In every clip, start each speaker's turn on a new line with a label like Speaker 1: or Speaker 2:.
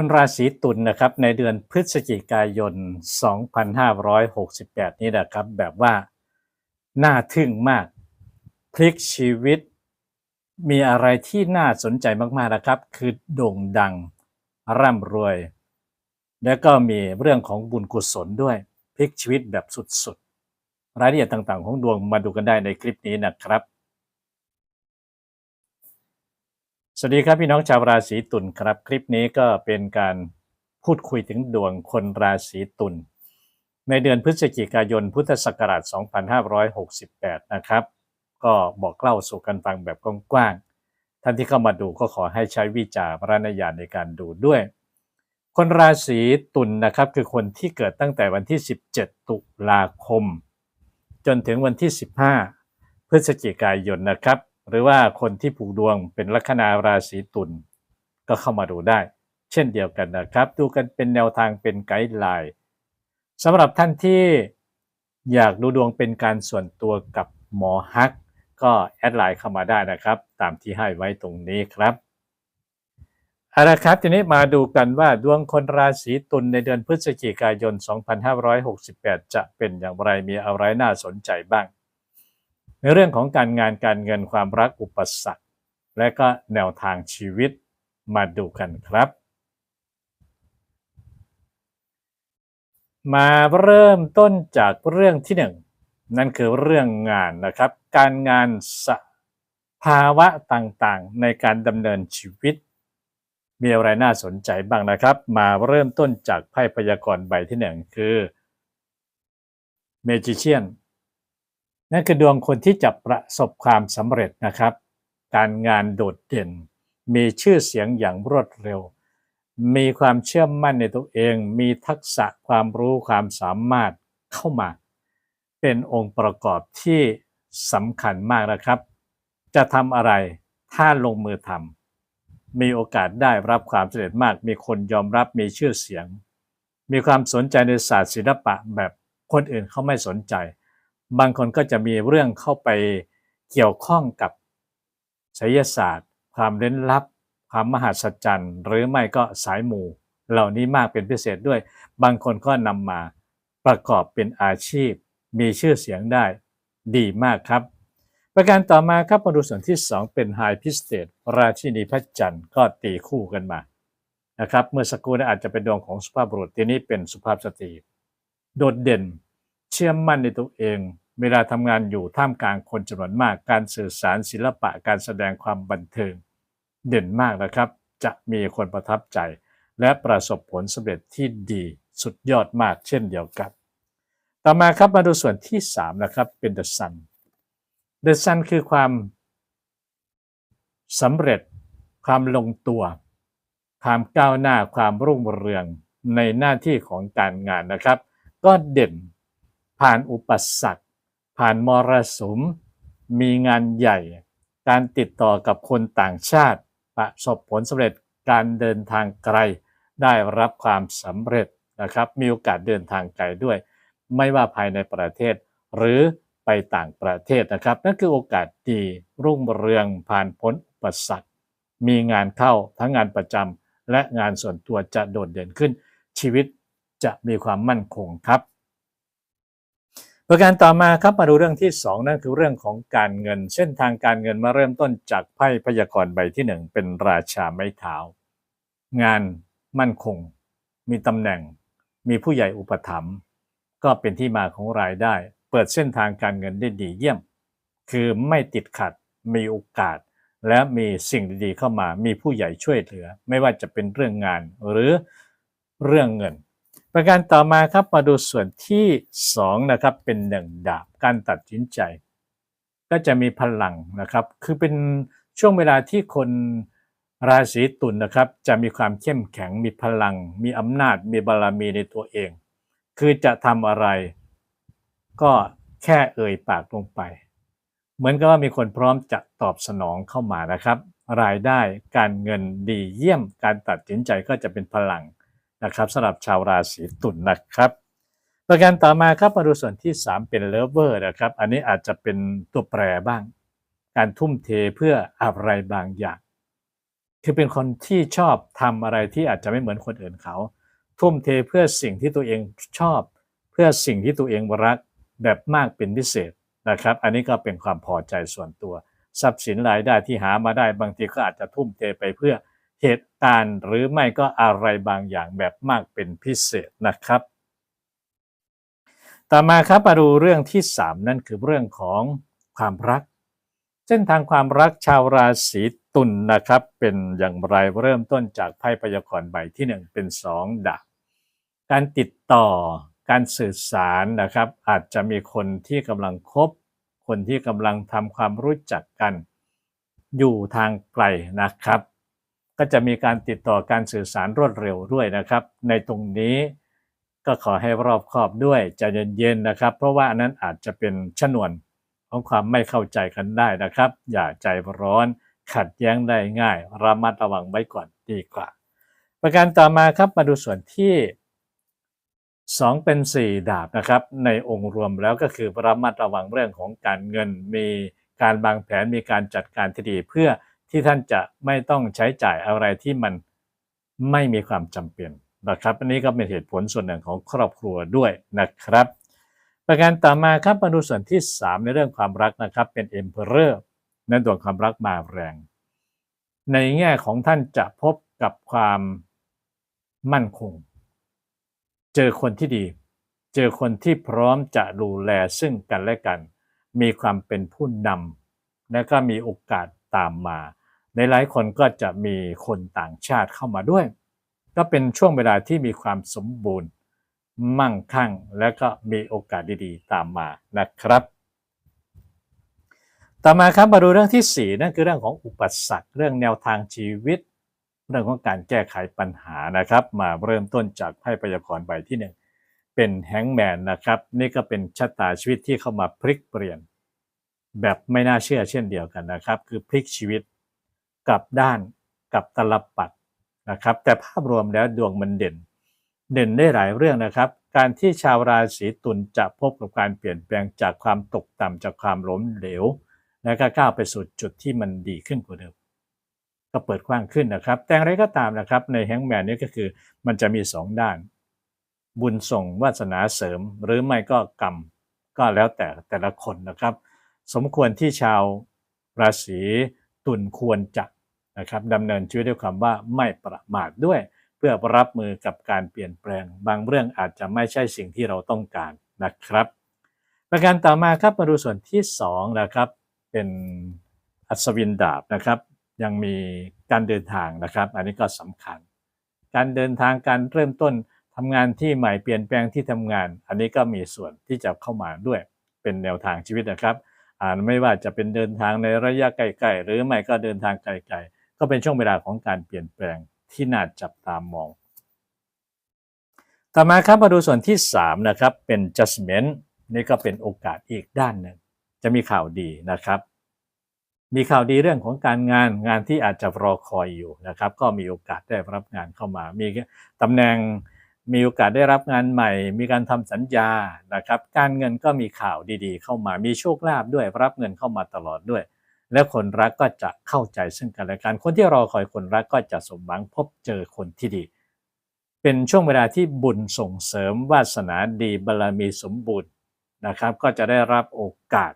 Speaker 1: คนราศีตุลนะครับในเดือนพฤศจิกายน 2568 นี้นะครับแบบว่าน่าทึ่งมาก พลิกชีวิต มีอะไรที่น่าสนใจมากๆนะครับ คือโด่งดังร่ำรวย แล้วก็มีเรื่องของบุญกุศลด้วย พลิกชีวิตแบบสุดๆ รายละเอียดต่างๆ ของดวงมาดูกันได้ในคลิปนี้นะครับ สวัสดีครับพี่น้องชาวราศีตุลครับ คลิปนี้ก็เป็นการพูดคุยถึงดวงคนราศีตุลในเดือนพฤศจิกายนพุทธศักราช 2568 นะครับ ก็บอกเล่าสู่กันฟังแบบกว้างๆท่านที่เข้ามาดูก็ขอให้ใช้วิจารณญาณในการดูด้วย คนราศีตุลนะครับคือคนที่เกิดตั้งแต่วันที่ 17 ตุลาคม จนถึงวันที่ 15 พฤศจิกายนนะครับ หรือว่าคนที่ผูกดวงเป็นลัคนาราศีตุลก็เข้ามาดูได้ เช่นเดียวกันนะครับ ดูกันเป็นแนวทางเป็นไกด์ไลน์สำหรับท่านที่อยากดูดวงเป็นการส่วนตัวกับหมอฮัก ก็แอดไลน์เข้ามาได้นะครับ ตามที่ให้ไว้ตรงนี้ครับเอาละครับ ทีนี้มาดูกันว่าดวงคนราศีตุลในเดือนพฤศจิกายน 2568 จะเป็นอย่างไรมีอะไรน่าสนใจบ้าง ในเรื่องของการงานการเงินความรักอุปสรรค และก็แนวทางชีวิตมาดูกันครับ มาเริ่มต้นจากเรื่องที่หนึ่งนั่นคือเรื่องงานนะครับ การงานสภาวะต่างๆ ในการดำเนินชีวิต มีอะไรน่าสนใจบ้างนะครับ มาเริ่มต้นจากไพ่พยากรณ์ใบที่หนึ่งคือเมจิเชียน นั่นคือดวงคนที่จะประสบความสำเร็จนะครับ การงานโดดเด่น มีชื่อเสียงอย่างรวดเร็ว มีความเชื่อมั่นในตัวเอง มีทักษะความรู้ความสามารถเข้ามา เป็นองค์ประกอบที่สำคัญมากนะครับ จะทำอะไรถ้าลงมือทำมีโอกาสได้รับความสำเร็จมาก มีคนยอมรับมีชื่อเสียง มีความสนใจในศาสตร์ศิลปะแบบคนอื่นเขาไม่สนใจ บางคนก็จะมีเรื่องเข้าไปเกี่ยวข้องกับไสยศาสตร์ ความเล้นลับ ความมหัศจรรย์หรือไม่ก็สายมูเหล่านี้มากเป็นพิเศษด้วย บางคนก็นำมาประกอบเป็นอาชีพ มีชื่อเสียงได้ดีมากครับ ประการต่อมาครับมาดูส่วนที่ 2 เป็นไฮพิสเตตราชินีพระจันทร์ก็ตีคู่กันมานะครับเมื่อสักครู่อาจจะเป็นดวงของสุภาพบุรุษทีนี้เป็นสุภาพสตรีโดดเด่น ชื่อมั่นในตัวเอง เวลาทำงานอยู่ท่ามกลางคนจำนวนมาก การสื่อสารศิลปะการแสดงความบันเทิง เด่นมากนะครับ จะมีคนประทับใจ และประสบผลสำเร็จที่ดีสุดยอดมากเช่นเดียวกัน ต่อมาครับมาดูส่วนที่ 3 นะครับเป็น The Sun The Sun คือความสำเร็จ ความลงตัว ความก้าวหน้าความรุ่งเรืองในหน้าที่ของการงานนะครับ ก็เด่น ผ่านอุปสรรค ผ่านมรสุม มีงานใหญ่ การติดต่อกับคนต่างชาติ ประสบผลสำเร็จการเดินทางไกล ได้รับความสำเร็จนะครับ มีโอกาสเดินทางไกลด้วย ไม่ว่าภายในประเทศ หรือไปต่างประเทศนะครับ นั่นคือโอกาสดีรุ่งเรืองผ่านพ้นอุปสรรค มีงานเข้าทั้งงานประจำและงานส่วนตัวจะโดดเด่นขึ้น ชีวิตจะมีความมั่นคงครับ ประการต่อมาครับมาดูเรื่องที่ 2 นั่นคือเรื่องของการเงิน เส้นทางการเงินมาเริ่มต้นจากไพ่พยากรณ์ใบที่ 1 เป็นราชาไม้เท้า งานมั่นคง มีตำแหน่ง มีผู้ใหญ่อุปถัมภ์ก็เป็นที่มาของรายได้ เปิดเส้นทางการเงินได้ดีเยี่ยม คือไม่ติดขัดมีโอกาส และมีสิ่งดีๆเข้ามามีผู้ใหญ่ช่วยเหลือ ไม่ว่าจะเป็นเรื่องงานหรือเรื่องเงิน ประการต่อมาครับมาดูส่วนที่2นะครับเป็นหนึ่งดาบการตัดสินใจ ก็จะมีพลังนะครับ คือเป็นช่วงเวลาที่คนราศีตุลนนะครับจะมีความเข้มแข็งมีพลัง มีอำนาจมีบารมีในตัวเอง คือจะทำอะไร ก็แค่เอ่ยปากลงไป เหมือนกับว่ามีคนพร้อมจะตอบสนองเข้ามานะครับ รายได้การเงินดีเยี่ยมการตัดสินใจก็จะเป็นพลัง นะครับสำหรับชาวราศีตุลนนะครับประการต่อมาครับมาดูส่วนที่ 3 เป็นเลเวอร์นะครับ อันนี้อาจจะเป็นตัวแปรบ้าง การทุ่มเทเพื่ออะไรบางอย่าง คือเป็นคนที่ชอบทำอะไรที่อาจจะไม่เหมือนคนอื่นเขา ทุ่มเทเพื่อสิ่งที่ตัวเองชอบ เพื่อสิ่งที่ตัวเองรักแบบมากเป็นพิเศษนะครับ อันนี้ก็เป็นความพอใจส่วนตัว ทรัพย์สินรายได้ที่หามาได้บางทีก็อาจจะทุ่มเทไปเพื่อ เหตุการณ์หรือไม่ก็อะไรบางอย่างแบบมากเป็นพิเศษนะครับ ต่อมาครับมาดูเรื่องที่ 3 นั่นคือเรื่องของความรัก เส้นทางความรักชาวราศีตุลนนะครับ เป็นอย่างไรเริ่มต้นจากไพ่พยากรณ์ใบที่ 1 เป็น 2ดาบการติดต่อการสื่อสารนะครับ อาจจะมีคนที่กำลังคบ คนที่กำลังทำความรู้จักกัน อยู่ทางไกลนะครับ ก็จะมีการติดต่อการสื่อสารรวดเร็วด้วยนะครับ ในตรงนี้ก็ขอให้รอบคอบด้วยใจเย็นๆนะครับ เพราะว่าอันนั้นอาจจะเป็นชนวนของความไม่เข้าใจกันได้นะครับ อย่าใจร้อนขัดแย้งได้ง่ายระมัดระวังไว้ก่อนดีกว่า ประการต่อมาครับมาดูส่วนที่ 2 เป็น 4 ดาบนะครับ ในองค์รวมแล้วก็คือระมัดระวังเรื่องของการเงิน มีการวางแผนมีการจัดการที่ดีเพื่อ ที่ท่านจะไม่ต้องใช้จ่ายอะไรที่มันไม่มีความจำเป็นนะครับ อันนี้ก็เป็นเหตุผลส่วนหนึ่งของครอบครัวด้วยนะครับ ประการต่อมาครับมาดูส่วนที่ 3 ในเรื่องความรักนะครับ เป็น Emperor ในดวงความรักมาแรง ในแง่ของท่านจะพบกับความมั่นคง เจอคนที่ดี เจอคนที่พร้อมจะดูแลซึ่งกันและกัน มีความเป็นผู้นำและก็มีโอกาสตามมา ในหลายคนก็จะมีคนต่างชาติเข้ามาด้วย ก็เป็นช่วงเวลาที่มีความสมบูรณ์ มั่งคั่ง และก็มีโอกาสดีๆ ตามมานะครับ ต่อมาครับมาดูเรื่องที่ 4 นั่นคือเรื่องของอุปสรรคเรื่องแนวทางชีวิต เรื่องของการแก้ไขปัญหานะครับ มาเริ่มต้นจากไพ่พยากรณ์ใบที่ 1 เป็นแฮงแมนนะครับ นี่ก็เป็นชะตาชีวิตที่เข้ามาพลิกเปลี่ยน แบบไม่น่าเชื่อเช่นเดียวกันนะครับ คือพลิกชีวิต กลับด้านกับตลับปัดนะครับ แต่ภาพรวมแล้วดวงมันเด่น เด่นได้หลายเรื่องนะครับ การที่ชาวราศีตุลจะพบกับการเปลี่ยนแปลงจากความตกต่ำจากความล้มเหลว และก็ก้าวไปสู่จุดที่มันดีขึ้นกว่าเดิมก็เปิดกว้างขึ้นนะครับ แต่อะไรก็ตามนะครับ ในแฮงแมนนี่ก็คือมันจะมีสองด้าน บุญส่งวาสนาเสริม หรือไม่ก็กรรม ก็แล้วแต่แต่ละคนนะครับ สมควรที่ชาวราศีตุลควรจะ นะครับดำเนินชีวิตด้วยความว่าไม่ประมาทด้วย เพื่อรับมือกับการเปลี่ยนแปลง บางเรื่องอาจจะไม่ใช่สิ่งที่เราต้องการนะครับ ประการต่อมาครับมาดูส่วนที่2นะครับเป็นอัศวินดาบนะครับยังมีการเดินทางนะครับ อันนี้ก็สำคัญ การเดินทางการเริ่มต้นทำงานที่ใหม่เปลี่ยนแปลงที่ทำงาน อันนี้ก็มีส่วนที่จะเข้ามาด้วยเป็นแนวทางชีวิตนะครับอ่าไม่ว่าจะเป็นเดินทางในระยะไกลๆหรือไม่ก็เดินทางไกลๆ ก็เป็นช่วงเวลาของการเปลี่ยนแปลงที่น่าจับตามอง ต่อมาครับมาดูส่วนที่ 3 นะครับ เป็น judgment นี่ก็เป็นโอกาสอีกด้านหนึ่ง จะมีข่าวดีนะครับ มีข่าวดีเรื่องของการงานงานที่อาจจะรอคอยอยู่นะครับ ก็มีโอกาสได้รับงานเข้ามา มีตำแหน่งมีโอกาสได้รับงานใหม่ มีการทำสัญญานะครับ การเงินก็มีข่าวดีๆ เข้ามา มีโชคลาภด้วย รับเงินเข้ามาตลอดด้วย และคนรักก็จะเข้าใจซึ่งกันและกัน คนที่รอคอยคนรักก็จะสมหวังพบเจอคนที่ดี เป็นช่วงเวลาที่บุญส่งเสริมวาสนาดีบารมีสมบูรณ์นะครับ ก็จะได้รับโอกาส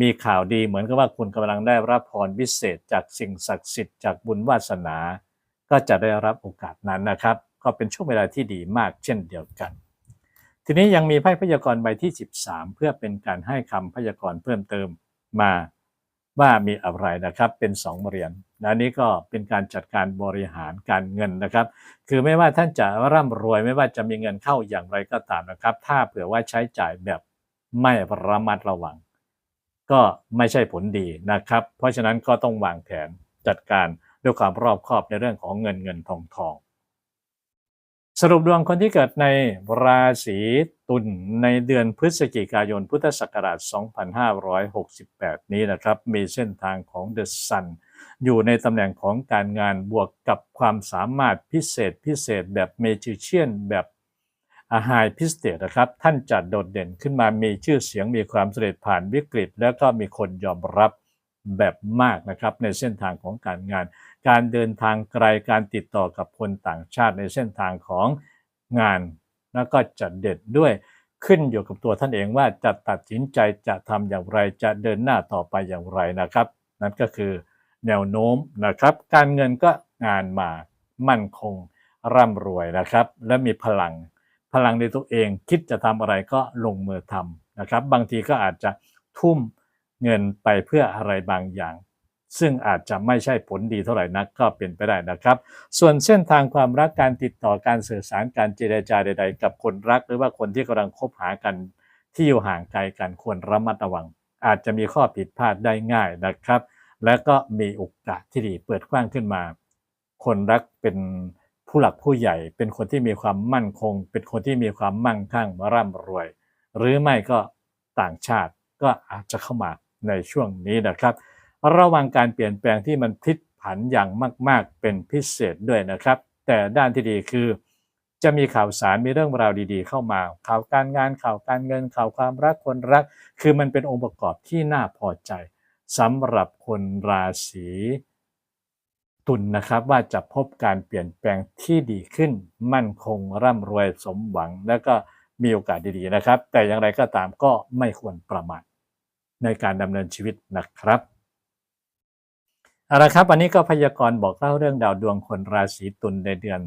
Speaker 1: มีข่าวดีเหมือนกับว่าคุณกำลังได้รับพรพิเศษ จากสิ่งศักดิ์สิทธิ์จากบุญวาสนา ก็จะได้รับโอกาสนั้นนะครับ ก็เป็นช่วงเวลาที่ดีมากเช่นเดียวกันทีนี้ยังมีไพ่พยากรณ์ใบที่ 13 เพื่อเป็นการให้คำพยากรณ์เพิ่มเติมมา ว่ามีอะไรนะครับเป็น2เหรียญและนี้ก็เป็นการจัดการบริหารการเงินนะครับ คือไม่ว่าท่านจะร่ำรวยไม่ว่าจะมีเงินเข้าอย่างไรก็ตามนะครับ ถ้าเผื่อว่าใช้จ่ายแบบไม่ระมัดระวัง ก็ไม่ใช่ผลดีนะครับ เพราะฉะนั้นก็ต้องวางแผนจัดการด้วยความรอบคอบในเรื่องของเงินเงินทองทอง สรุปดวงคนที่เกิดในราศี ตุลในเดือนพฤศจิกายนพุทธศักราช 2568 นี้นะครับ มีเส้นทางของเดอะซันอยู่ในตำแหน่งของการงานบวกกับความสามารถพิเศษพิเศษแบบเมจิเชียนแบบอาหายพิเศษนะครับ ท่านจะโดดเด่นขึ้นมามีชื่อเสียงมีความสำเร็จผ่านวิกฤต แล้วก็มีคนยอมรับแบบมากนะครับ ในเส้นทางของการงาน การเดินทางไกลการติดต่อกับคนต่างชาติในเส้นทางของงาน แล้วก็จะเด็ดด้วยขึ้นอยู่กับตัวท่านเองว่าจะตัดสินใจจะทำอย่างไรจะเดินหน้าต่อไปอย่างไรนะครับ นั่นก็คือแนวโน้มนะครับ การเงินก็งานมามั่นคงร่ำรวยนะครับ และมีพลัง พลังในตัวเองคิดจะทำอะไรก็ลงมือทำนะครับ บางทีก็อาจจะทุ่มเงินไปเพื่ออะไรบางอย่าง ซึ่งอาจจะไม่ใช่ผลดีเท่าไหร่นักก็เป็นไปได้นะครับ ส่วนเส้นทางความรักการติดต่อการสื่อสารการเจรจาใด ๆ กับคนรัก หรือว่าคนที่กำลังคบหากันที่อยู่ห่างไกลกันควรระมัดระวัง อาจจะมีข้อผิดพลาดได้ง่ายนะครับ และก็มีโอกาสที่ดีเปิดกว้างขึ้นมา คนรักเป็นผู้หลักผู้ใหญ่ เป็นคนที่มีความมั่นคง เป็นคนที่มีความมั่งคั่งร่ำรวย หรือไม่ก็ต่างชาติก็อาจจะเข้ามาในช่วงนี้นะครับ ระวังการเปลี่ยนแปลงที่มันพลิกผันอย่างมาก ๆ เป็นพิเศษด้วยนะครับ แต่ด้านที่ดีคือ จะมีข่าวสารมีเรื่องราวดีๆ เข้ามา ข่าวการงานข่าวการเงินข่าวความรักคนรัก คือมันเป็นองค์ประกอบที่น่าพอใจสำหรับคนราศีตุลนนะครับว่าจะพบการเปลี่ยนแปลงที่ดีขึ้น มั่นคงร่ำรวยสมหวัง และก็มีโอกาสดีๆนะครับ แต่อย่างไรก็ตามก็ไม่ควรประมาทในการดำเนินชีวิตนะครับ เอาละครับวันนี้ก็พยากรณ์บอกเล่าเรื่องดาวดวงคนราศีตุลในเดือน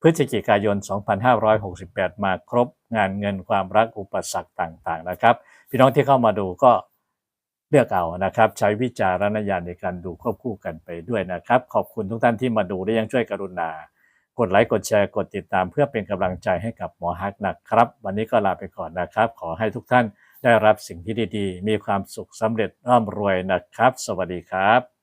Speaker 1: พฤศจิกายน 2568 มาครบงานเงินความรักอุปสรรคต่างๆนะครับ พี่น้องที่เข้ามาดูก็เลือกเอานะครับ ใช้วิจารณญาณในการดูควบคู่กันไปด้วยนะครับ ขอบคุณทุกท่านที่มาดูและยังช่วยกรุณา กดไลค์กดแชร์กดติดตามเพื่อเป็นกำลังใจให้กับหมอฮักนะครับ วันนี้ก็ลาไปก่อนนะครับ ขอให้ทุกท่านได้รับสิ่งที่ดีๆ มีความสุขสำเร็จร่ำรวยนะครับ สวัสดีครับ